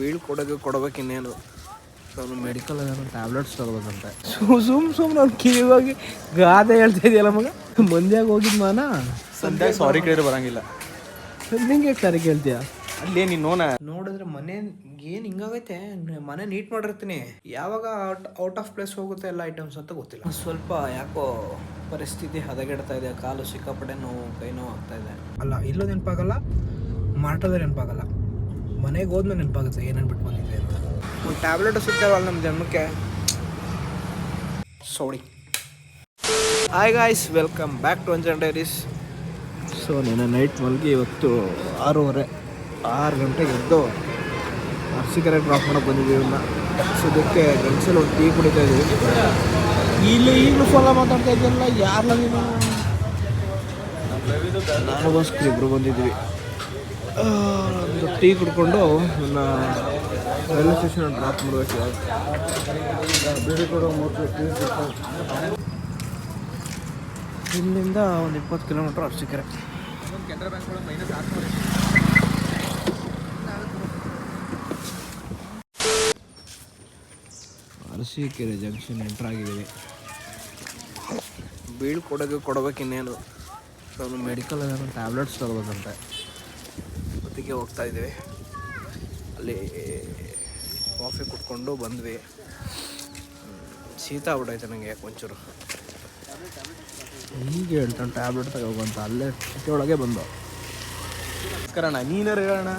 ಬೀಳ್ಕೊಡೋಕೆ ಕೊಡ್ಬೇಕು ಇನ್ನೇನು. ಅವನು ಮೆಡಿಕಲ್ ಏನೋ ಟ್ಯಾಬ್ಲೆಟ್ಸ್ ತಗೋಬೇಕಂತೆ. ಸುಮ್ ಸುಮ್ ನಾನು ಕಿವಿಗೋಗಿ ಗಾದೆ ಹೇಳ್ತಾ ಇದೆಯಲ್ಲ ಮಗ? ಮಂದ್ಯಾಗ ಹೋಗಿದ್ ಮಾನ? ಸಂಧ್ಯಾಗ ಸಾರಿ ಕೇಳಿದ್ರೆ ಬರಂಗಿಲ್ಲ. ನಿಂಗೆ ಸಾರಿ ಕೇಳ್ತೀಯ? ಅಲ್ಲೇ ನೀನು ನೋನ? ನೋಡಿದ್ರೆ ಮನೆ ಏನು ಹಿಂಗಾಗೈತೆ? ಮನೆ ನೀಟ್ ಮಾಡಿರ್ತೀನಿ. ಯಾವಾಗ ಔಟ್ ಆಫ್ ಪ್ಲೇಸ್ ಹೋಗುತ್ತೆ ಎಲ್ಲ ಐಟಮ್ಸ್ ಅಂತ ಗೊತ್ತಿಲ್ಲ. ಸ್ವಲ್ಪ ಯಾಕೋ ಪರಿಸ್ಥಿತಿ ಹದಗೆಡ್ತಾ ಇದೆ ಕಾಲು ಸಿಕ್ಕಾಪಟ್ಟೆ ನೋವು ಕೈ ನೋವು ಆಗ್ತಾ ಇದೆ. ಅಲ್ಲ ಇಲ್ಲೋ ನೆನಪಾಗಲ್ಲ ಮಾಟದ ನೆನಪಾಗಲ್ಲ. ಮನೆಗೆ ಹೋದ್ಮೇಲೆ ನೆನಪಾಗುತ್ತೆ ಏನೇನು ಬಿಟ್ಟು ಬಂದಿದೆ ಅಂತ. ಟ್ಯಾಬ್ಲೆಟ್ ಸಿಗ್ತಾವಲ್ಲ ನಮ್ಮ ಜನ್ಮಕ್ಕೆ. ಸೋಡಿ hi guys welcome back to Anjan diaries so ನಿನ್ನೆ ನೈಟ್ ಮಲಗಿ ಇವತ್ತು ಆರೂವರೆ, ಆರು ಗಂಟೆಗೆ ಎದ್ದು ಸಿಗರೇಟ್ ಡ್ರಾಪ್ ಮಾಡೋಕೆ ಬಂದಿದ್ದೀವಿ ಇವನ್ನ ಸದ್ಯಕ್ಕೆ ಗಂಡಸಲ್ಲಿ ಒಂದು ಟೀ ಕುಡಿತಾ ಇದ್ದೀವಿ. ಇಲ್ಲಿ ಈಗಲೂ ಫಾಲೋ ಮಾತಾಡ್ತಾ ಇದ್ದಲ್ಲ ಯಾರಲ್ಲ ನೀನು? ನಾನು ಇಬ್ಬರು ಒಂದು ಟೀ ಕುಡ್ಕೊಂಡು ನನ್ನ ರೈಲ್ವೆ ಸ್ಟೇಷನ್ ಡ್ರಾಪ್ ಮಾಡಬೇಕು ಇಲ್ಲಿಂದ ಒಂದು ಇಪ್ಪತ್ತು kilometre Arsikere Arsikere junction entry ಆಗಿದ್ದೀವಿ ಬೀಳ್ಕೊಡೋಕೆ ಕೊಡ್ಬೇಕು ಇನ್ನೇನು. ಮೆಡಿಕಲ್ ಏನೋ ಟ್ಯಾಬ್ಲೆಟ್ಸ್ ತಗೋಬೇಕಂತೆ. ಅದಕ್ಕೆ ಹೋಗ್ತಾ ಇದ್ದೀವಿ ಅಲ್ಲಿ ಕಾಫಿ ಕುಟ್ಕೊಂಡು ಬಂದ್ವಿ. ಶೀತ ಆಗ್ಬಿಟ್ಟೈತೆ ನನಗೆ ಯಾಕೆ ಒಂಚೂರು. ಹೀಗೆ ಹೇಳ್ತಾನೆ ಟ್ಯಾಬ್ಲೆಟ್ ತಗೋಬಂತ ಅಲ್ಲೇ ಒಳಗೆ ಬಂದು. ಕರಣ ನೀನಾರ ಹೇಳೋಣ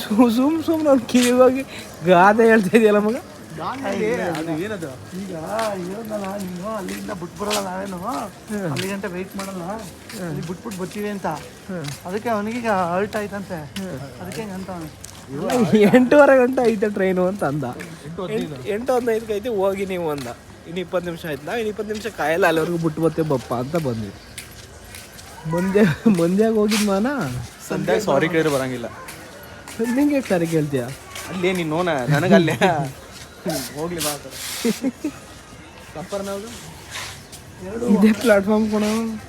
ಸುಮ್ ಸುಮ್ ಸುಮ್ಮನೆ ಅವ್ನು ಕಿವಿಗೋಗಿ ಗಾದೆ ಹೇಳ್ತಾ ಇದೆಯಲ್ಲ ಮಗ? ಅದು ಏನದು? ಈಗ ಹೇಳಿದ್ನಲ್ಲ ನೀನು ಅಲ್ಲಿಂದ ಬಿಟ್ಬರಲ್ಲ ನಾವೇನು? ಅಲ್ಲಿ ಗಂಟೆ ವೆಯ್ಟ್ ಮಾಡಲ್ಲ? ಅಲ್ಲಿ ಬಿಟ್ಬಿಟ್ಟು ಬರ್ತೀವಿ ಅಂತ. ಅದಕ್ಕೆ ಅವನಿಗೆ ಈಗ ಹರ್ಟ್ ಆಯ್ತಂತೆ ಅದಕ್ಕೆ ಹಿಂಗೆ ಅಂತ ಅವ್ನು. ಎಂಟೂವರೆ ಗಂಟೆ ಐತೆ ಟ್ರೈನು ಅಂತ ಅಂದ. ಎಂಟು- ಎಂಟು ಹದಿನೈದಕ್ಕೆ ಐತಿ ಹೋಗಿ ನೀವು ಅಂದ. ಇನ್ನು ಇಪ್ಪತ್ತು ನಿಮಿಷ ಆಯ್ತು ನಾವು ಇನ್ನು ಇಪ್ಪತ್ತು ನಿಮಿಷ ಕಾಯಲ್ಲ ಅಲ್ಲಿವರೆಗೂ ಬಿಟ್ಟು ಬರ್ತೇವೆ ಬಪ್ಪ ಅಂತ ಬಂದ್ವಿ. ಮುಂದೆ ಮುಂದೆಗೆ ಹೋಗಿದ್ ಮಾನ? ಸಂಜೆ ಸಾರಿ ಕೇಳಿದ್ರೆ ಬರಂಗಿಲ್ಲ. ನಿಂಗೆ ಸಾರಿ ಕೇಳ್ತೀಯ? ಅಲ್ಲೇ ನೀನು ನೋನ ನನಗಲ್ಲೇ. ಹೋಗ್ಲಿ ಬಾ ಸಫರ್ ನಾವು ಇದೇ ಪ್ಲಾಟ್ಫಾರ್ಮ್ ಕೊಣ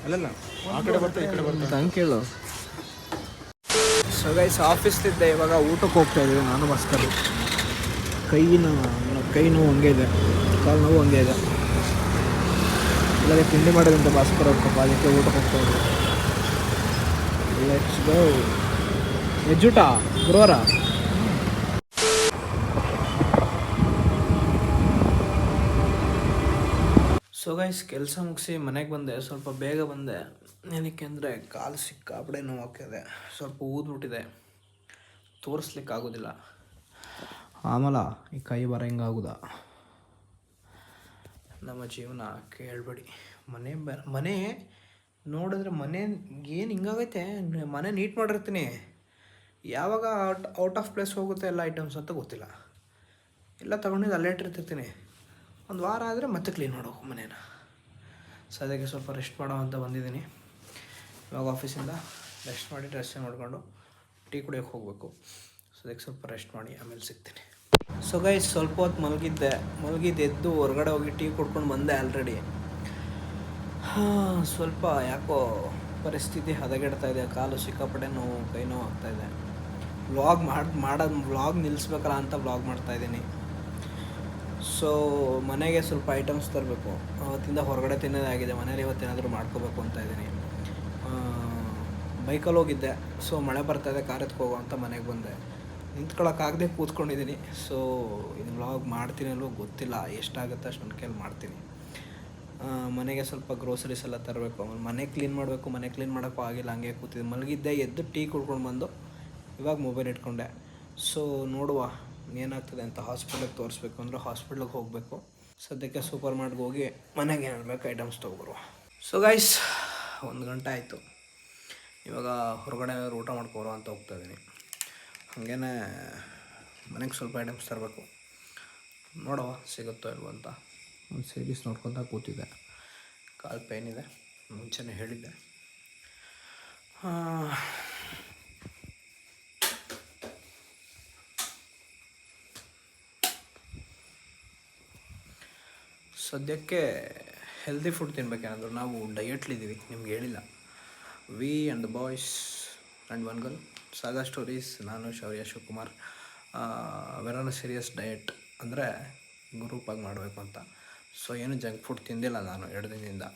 ಅಲ್ಲಲ್ಲ ಆ ಕಡೆ ಬರ್ತಾ ಈ ಕಡೆ ಬರ್ತಾ. ಹಂಗೆ ಕೇಳು. ಸೊ ಗೈಸ್ ಆಫೀಸ್ಲಿದ್ದೆ ಇವಾಗ ಊಟಕ್ಕೆ ಹೋಗ್ತಾ ಇದ್ದೀವಿ ನಾನು ಬಸ್ಕಲ್ಲಿ ಕೈ ನೋವು ಕೈ ನೋವು ಹಂಗೆ ಇದೆ. ಕಾಲು ನೋವು ಹಂಗೆ ಇದೆ. ಇಲ್ಲಾಗೆ ತಿಂಡಿ ಮಾಡೋದಂತ ಭಾಸ್ಕರ್ ಅವ್ರ ಪಾಪ ಅದಕ್ಕೆ ಊಟಕ್ಕೆ ಹೋಗ್ತಾ ಇದ್ದೀವಿ ಲೆಟ್ಸ್ ಗೋ ಎಜ್ಜುಟ ಗುರುವಾರ? ಸೊ ಗೈಸ್ ಕೆಲಸ ಮುಗಿಸಿ ಮನೆಗೆ ಬಂದೆ. ಸ್ವಲ್ಪ ಬೇಗ ಬಂದೆ. ಏನಕ್ಕೆ ಅಂದರೆ ಕಾಲು ಸಿಕ್ಕಾಪಡೆ ನೋವಾಗ್ತಿದೆ. ಸ್ವಲ್ಪ ಊದ್ಬಿಟ್ಟಿದೆ. ತೋರಿಸ್ಲಿಕ್ಕೆ ಆಗೋದಿಲ್ಲ. ಆಮೇಲೆ, ಈ ಕೈ ಬರ ಹೆಂಗಾಗುದ ನಮ್ಮ ಜೀವನ ಕೇಳಬೇಡಿ. ಮನೆ ಬ, ಮನೆ ನೋಡಿದ್ರೆ ಮನೆ ಏನು ಹಿಂಗಾಗೈತೆ? ಮನೆ ನೀಟ್ ಮಾಡಿರ್ತೀನಿ. ಯಾವಾಗ ಔಟ್ ಔಟ್ ಆಫ್ ಪ್ಲೇಸ್ ಹೋಗುತ್ತೆ ಎಲ್ಲ ಐಟಮ್ಸ್ ಅಂತ ಗೊತ್ತಿಲ್ಲ. ಎಲ್ಲ ತಗೊಂಡಿದ್ದು ಅಲ್ಲೇ ಇಟ್ಟಿರ್ತಿರ್ತೀನಿ. ಒಂದು ವಾರ ಆದರೆ ಮತ್ತೆ ಕ್ಲೀನ್ ಮಾಡಬೇಕು ಮನೇನ. ಸದ್ಯಕ್ಕೆ ಸ್ವಲ್ಪ ರೆಸ್ಟ್ ಮಾಡೋ ಅಂತ ಬಂದಿದ್ದೀನಿ. ಇವಾಗ ಆಫೀಸಿಂದ ರೆಸ್ಟ್ ಮಾಡಿ ಡ್ರೆಸ್ ನೋಡಿಕೊಂಡು ಟೀ ಕುಡಿಯೋಕೆ ಹೋಗಬೇಕು. ಅದಕ್ಕೆ ಸ್ವಲ್ಪ ರೆಸ್ಟ್ ಮಾಡಿ ಆಮೇಲೆ ಸಿಗ್ತೀನಿ. ಸೊ ಗೈ ಸ್ವಲ್ಪ ಹೊತ್ತು ಮಲಗಿದ್ದೆ. ಮಲಗಿದ್ದು ಎದ್ದು ಹೊರಗಡೆ ಹೋಗಿ ಟೀ ಕುಡ್ಕೊಂಡು ಬಂದೆ ಆಲ್ರೆಡಿ ಸ್ವಲ್ಪ ಯಾಕೋ ಪರಿಸ್ಥಿತಿ ಹದಗೆಡ್ತಾ ಇದೆ. ಕಾಲು ಸಿಕ್ಕಾಪಟ್ಟೆ ನೋವು, ಕೈ ನೋವು ಆಗ್ತಾಯಿದೆ ವ್ಲಾಗ್ ಮಾಡಿ ಮಾಡೋದು ವ್ಲಾಗ್ ನಿಲ್ಲಿಸ್ಬೇಕಲ್ಲ ಅಂತ ವ್ಲಾಗ್ ಮಾಡ್ತಾಯಿದ್ದೀನಿ ಸೊ ಮನೆಗೆ ಸ್ವಲ್ಪ ಐಟಮ್ಸ್ ತರಬೇಕು. ಅವತ್ತಿಂದ ಹೊರಗಡೆ ತಿನ್ನೋದಾಗಿದೆ, ಮನೇಲಿ ಇವತ್ತೇನಾದರೂ ಮಾಡ್ಕೋಬೇಕು ಅಂತ ಇದ್ದೀನಿ. ಬೈಕಲ್ಲಿ ಹೋಗಿದ್ದೆ, ಸೊ ಮಳೆ ಬರ್ತಾ ಇದೆ, ಕಾರ್ ಎತ್ಕೋಗೋ ಅಂತ ಮನೆಗೆ ಬಂದೆ. ನಿಂತ್ಕೊಳ್ಳೋಕ್ಕಾಗದೆ ಕೂತ್ಕೊಂಡಿದ್ದೀನಿ. ಸೊ ಇದು ವ್ಲಾಗ್ ಮಾಡ್ತೀನಿ ಅಲ್ವೋ, ಗೊತ್ತಿಲ್ಲ, ಎಷ್ಟಾಗುತ್ತೆ ಅಷ್ಟು ನನ್ನ ಕೈಯಲ್ಲಿ ಮಾಡ್ತೀನಿ. ಮನೆಗೆ ಸ್ವಲ್ಪ ಗ್ರೋಸರೀಸ್ ಎಲ್ಲ ತರಬೇಕು. ಆಮೇಲೆ ಮನೆ ಕ್ಲೀನ್ ಮಾಡಬೇಕು, ಮನೆ ಕ್ಲೀನ್ ಮಾಡೋಕ್ಕೂ ಆಗಿಲ್ಲ, ಹಂಗೆ ಕೂತಿದ್ದೆ. ಮಲಗಿದ್ದೆ, ಎದ್ದು ಟೀ ಕುಡ್ಕೊಂಡು ಬಂದು, ಇವಾಗ ಮೊಬೈಲ್ ಇಟ್ಕೊಂಡೆ. ಸೊ ನೋಡುವ ಏನಾಗ್ತದೆ ಅಂತ ಹಾಸ್ಪಿಟ್ಲಿಗೆ ತೋರಿಸ್ಬೇಕು ಅಂದರೆ ಹಾಸ್ಪಿಟ್ಲಿಗೆ ಹೋಗಬೇಕು. ಸದ್ಯಕ್ಕೆ ಸೂಪರ್ ಮಾರ್ಟ್ಗೆ ಹೋಗಿ ಮನೆಗೆ ಏನು ಬೇಕು ಐಟಮ್ಸ್ ತೊಗೊಬರುವ. ಸೊ ಗೈಸ್ ಒಂದು ಗಂಟೆ ಆಯಿತು. ಇವಾಗ ಹೊರಗಡೆ ಊಟ ಮಾಡ್ಕೊಬರೋ ಅಂತ ಹೋಗ್ತಾ ಇದ್ದೀನಿ ಹಾಗೇನೆ ಮನೆಗೆ ಸ್ವಲ್ಪ ಐಟಮ್ಸ್ ತರಬೇಕು. ನೋಡುವ ಸಿಗುತ್ತೋ ಇಲ್ವೋ ಅಂತ. ಒಂದು ಸೀರೀಸ್ ನೋಡ್ಕೊತ ಕೂತಿದ್ದೆ. ಕಾಲು ಪೇನ್ ಇದೆ, ಮುಂಚೆನೇ ಹೇಳಿದ್ದೆ. ಸದ್ಯಕ್ಕೆ ಹೆಲ್ದಿ ಫುಡ್ ತಿನ್ಬೇಕೇನಾದ್ರು ನಾವು ಡಯಟ್ಲಿದ್ದೀವಿ ನಿಮ್ಗೆ ಹೇಳಿಲ್ಲ. We and the boys and one girl saga stories ನಾನು, ಶೌರ್ಯ, ಶಿವಕುಮಾರ್ ವೆರಾನ ಸೀರಿಯಸ್ ಡಯಟ್ ಅಂದರೆ ಗ್ರೂಪಾಗಿ ಮಾಡಬೇಕು ಅಂತ. ಸೊ ಏನು ಜಂಕ್ ಫುಡ್ ತಿಂದಿಲ್ಲ ನಾನು ಎರಡು ದಿನದಿಂದ.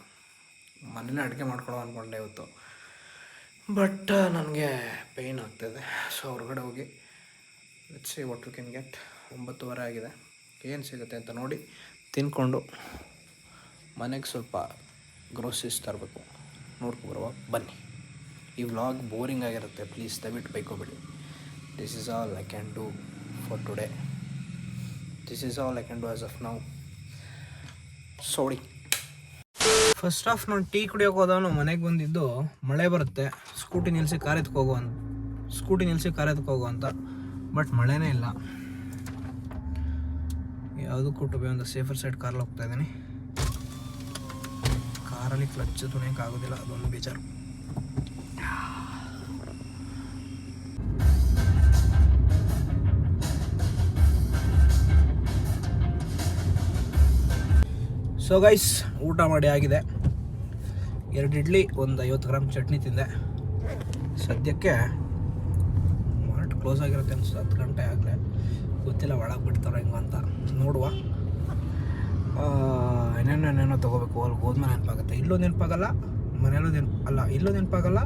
ಮನೇಲಿ ಅಡುಗೆ ಮಾಡ್ಕೊಳ್ಳೋ ಅಂದ್ಕೊಂಡೆ ಇವತ್ತು. ಬಟ್ ನನಗೆ ಪೇಯ್ನ್ ಆಗ್ತಾಯಿದೆ ಸೊ ಹೊರಗಡೆ ಹೋಗಿ see what you can get ಒಂಬತ್ತುವರೆ ಆಗಿದೆ. ಏನು ಸಿಗುತ್ತೆ ಅಂತ ನೋಡಿ. ತಿನ್ಕೊಂಡು ಮನೆಗೆ ಸ್ವಲ್ಪ ಗ್ರೋಸರೀಸ್ ತರಬೇಕು. ನೋಡ್ಕೊಬರುವ ಬನ್ನಿ. ಈ ವ್ಲಾಗ್ ಬೋರಿಂಗ್ ಆಗಿರುತ್ತೆ. ಪ್ಲೀಸ್ ದಯವಿಟ್ಟು ಬೈಕೋಬೇಡಿ. This is all I can do for today this is all I can do as of now ಸೋಡಿ first of ನಾನು ಟೀ ಕುಡಿಯೋಕೆ ಹೋದವನು ಮನೆಗೆ ಬಂದಿದ್ದು ಮಳೆ ಬರುತ್ತೆ. ಸ್ಕೂಟಿ ನಿಲ್ಲಿಸಿ ಕಾರ್ ಎತ್ಕೋಗು ಅಂತ. ಸ್ಕೂಟಿ ನಿಲ್ಲಿಸಿ ಕಾರ್ ಎತ್ಕೋಗು ಅಂತ. ಬಟ್ ಮಳೆನೇ ಇಲ್ಲ. ಯಾವುದಕ್ಕೂ ಕೊಟ್ಟು ಒಂದು ಸೇಫರ್ ಸೈಡ್ ಕಾರಲ್ಲಿ ಹೋಗ್ತಾ ಇದ್ದೀನಿ. ಕಾರಲ್ಲಿ ಕ್ಲಚ್ ತುಣಿಯೋಕ್ಕಾಗೋದಿಲ್ಲ ಅದೊಂದು ಬೇಜಾರು. ಸೊ ಗೈಸ್ ಊಟ ಮಾಡಿ ಆಗಿದೆ. ಎರಡು ಇಡ್ಲಿ, ಒಂದು ಐವತ್ತು ಗ್ರಾಮ್ ಚಟ್ನಿ ತಿಂದೆ. ಸದ್ಯಕ್ಕೆ ಮಾರ್ಟ್ ಕ್ಲೋಸ್ ಆಗಿರುತ್ತೆ ಅನ್ಸುತ್ತೆ, ಹತ್ತು ಗಂಟೆ ಆಗಲೇ. ಗೊತ್ತಿಲ್ಲ ಒಳಗೆ ಬಿಡ್ತಾರೋ ಹೆಂಗ ಅಂತ. ನೋಡುವ. ಏನೇನೋ ಏನೇನೋ ತೊಗೋಬೇಕು. ಅಲ್ಲಿ ಹೋದ್ಮೇಲೆ ನೆನಪಾಗುತ್ತೆ. ಇಲ್ಲೂ ನೆನಪಾಗಲ್ಲ, ಮನೆಯಲ್ಲೂ ನೆನಪು ಅಲ್ಲ, ಇಲ್ಲೂ ನೆನಪಾಗಲ್ಲ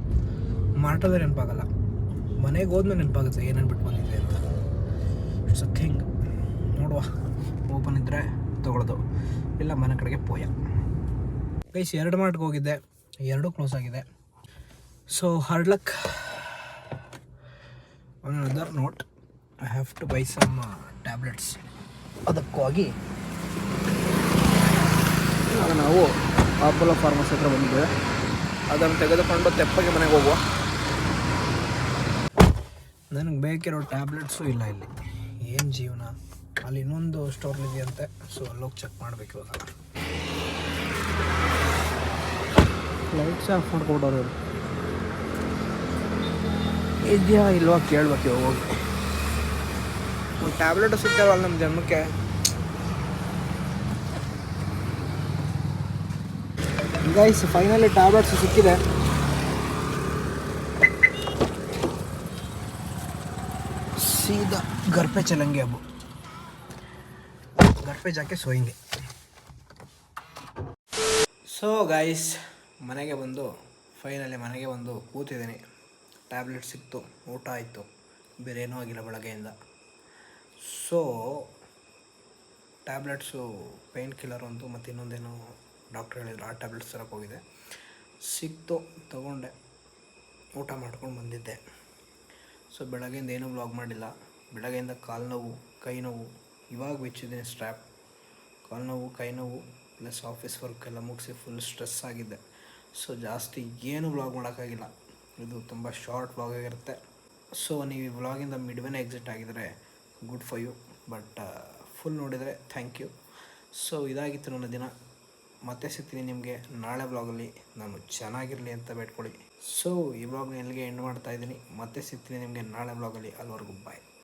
ಮಾರ್ಟಲ್ಲೂ ನೆನಪಾಗಲ್ಲ. ಮನೆಗೆ ಹೋದ್ಮೇಲೆ ನೆನಪಾಗುತ್ತೆ ಏನೇನು ಬಿಟ್ಟು ಬಂದಿದೆ ಅಂತ. ಇಟ್ಸ್ ಅ ಥಿಂಗ್ ನೋಡುವ. ಓಪನ್ ಇದ್ದರೆ ತೊಗೊಳೋದು ಇಲ್ಲ, ಮನೆ ಕಡೆಗೆ ಪೋಯ. ಗೈಸ್ ಎರಡು ಮಾರ್ಟ್ಗೆ ಹೋಗಿದ್ದೆ. ಎರಡೂ ಕ್ಲೋಸ್ ಆಗಿದೆ. So hard luck on other note I have to buy some tablets ಅದಕ್ಕಾಗಿ ನಾವು ಅಪೋಲೋ ಫಾರ್ಮಸ್ ಹತ್ರ ಬಂದಿದ್ದೇವೆ. ಅದನ್ನು ತೆಗೆದುಕೊಂಡು ತೆಪ್ಪಗೆ ಮನೆಗೆ ಹೋಗುವ. ನನಗೆ ಬೇಕಿರೋ ಟ್ಯಾಬ್ಲೆಟ್ಸು ಇಲ್ಲ ಇಲ್ಲಿ. ಏನು ಜೀವನ? ಅಲ್ಲಿ ಇನ್ನೊಂದು ಸ್ಟೋರ್ ಇದೆಯಂತೆ. ಸೊ ಅಲ್ಲೋಗಿ ಚೆಕ್ ಮಾಡಬೇಕು ಇವಾಗ. ಲೈಟ್ಸ್ ಆಫ್ ಮಾಡ್ಕೊಡೋರು ಇದೆಯಾ ಇಲ್ವಾ? ಕೇಳ್ಬೇಕು ಹೋಗಿ. ಒಂದು ಟ್ಯಾಬ್ಲೆಟು ಸಿಗ್ತಾವಲ್ಲ ನಮ್ಮ ಜನ್ಮಕ್ಕೆ. ಗೈಸ್ ಫೈನಲಿ ಟ್ಯಾಬ್ಲೆಟ್ಸ್ ಸಿಕ್ಕಿದೆ. ಸೀದಾ ಗರ್ಪೆ ಚಲಂಗಿ ಹಬ್ಬ. ಗರ್ಪೆ ಜಾಕೆ ಸೋಯಿಂಗೆ. ಸೊ ಗಾಯ್ಸ್ ಮನೆಗೆ ಬಂದು ಫೈನಲಿ ಮನೆಗೆ ಬಂದು ಕೂತಿದ್ದೀನಿ. ಟ್ಯಾಬ್ಲೆಟ್ ಸಿಕ್ತು, ಊಟ ಆಯಿತು. ಬೇರೆ ಏನೂ ಆಗಿಲ್ಲ ಬೆಳಗ್ಗೆಯಿಂದ. ಸೊ ಟ್ಯಾಬ್ಲೆಟ್ಸು ಪೇಯ್ನ್ ಕಿಲ್ಲರ್ ಒಂದು, ಮತ್ತು ಇನ್ನೊಂದೇನೋ ಡಾಕ್ಟ್ರ್ ಹೇಳಿದ್ರು, ಆ ಟ್ಯಾಬ್ಲೆಟ್ಸ್ ತರಕ್ಕೆ ಹೋಗಿದೆ. ಸಿಕ್ತು, ತೊಗೊಂಡೆ, ಊಟ ಮಾಡ್ಕೊಂಡು ಬಂದಿದ್ದೆ. ಸೊ ಬೆಳಗ್ಗೆಯಿಂದ ಏನೂ ಬ್ಲಾಗ್ ಮಾಡಿಲ್ಲ. ಬೆಳಗ್ಗೆಯಿಂದ ಕಾಲು ನೋವು, ಕೈ ನೋವು, ಇವಾಗ ಬಿಚ್ಚಿದ್ದೀನಿ ಸ್ಟ್ರ್ಯಾಪ್ ಕಾಲು ನೋವು, ಕೈ ನೋವು ಪ್ಲಸ್ ಆಫೀಸ್ ವರ್ಕ್ ಎಲ್ಲ ಮುಗಿಸಿ ಫುಲ್ ಸ್ಟ್ರೆಸ್ ಆಗಿದ್ದೆ. ಸೊ ಜಾಸ್ತಿ ಏನು ವ್ಲಾಗ್ ಮಾಡೋಕ್ಕಾಗಿಲ್ಲ. ಇದು ತುಂಬ ಶಾರ್ಟ್ ವ್ಲಾಗ್ ಆಗಿರುತ್ತೆ. ಸೊ ನೀವು ಈ ವ್ಲಾಗಿಂದ ಮಿಡ್ವೆನೇ exit ಆಗಿದರೆ good for you, but full ನೋಡಿದರೆ ಥ್ಯಾಂಕ್ ಯು. ಸೊ, ಇದಾಗಿತ್ತು ನನ್ನ ದಿನ. ಮತ್ತೆ ಸಿಗ್ತೀನಿ ನಿಮಗೆ ನಾಳೆ ಬ್ಲಾಗಲ್ಲಿ ನಾನು ಚೆನ್ನಾಗಿರಲಿ ಅಂತ ಬೇಡ್ಕೊಳ್ಳಿ. ಸೊ, ಈ ಬ್ಲಾಗ್ನ ಎಲ್ಲಿಗೆ ಎಂಡ್ ಮಾಡ್ತಾ ಇದ್ದೀನಿ. ಮತ್ತೆ ಸಿಗ್ತೀನಿ ನಿಮಗೆ ನಾಳೆ ಬ್ಲಾಗಲ್ಲಿ ಅಲ್ಲಿವರೆಗೂ ಬಾಯ್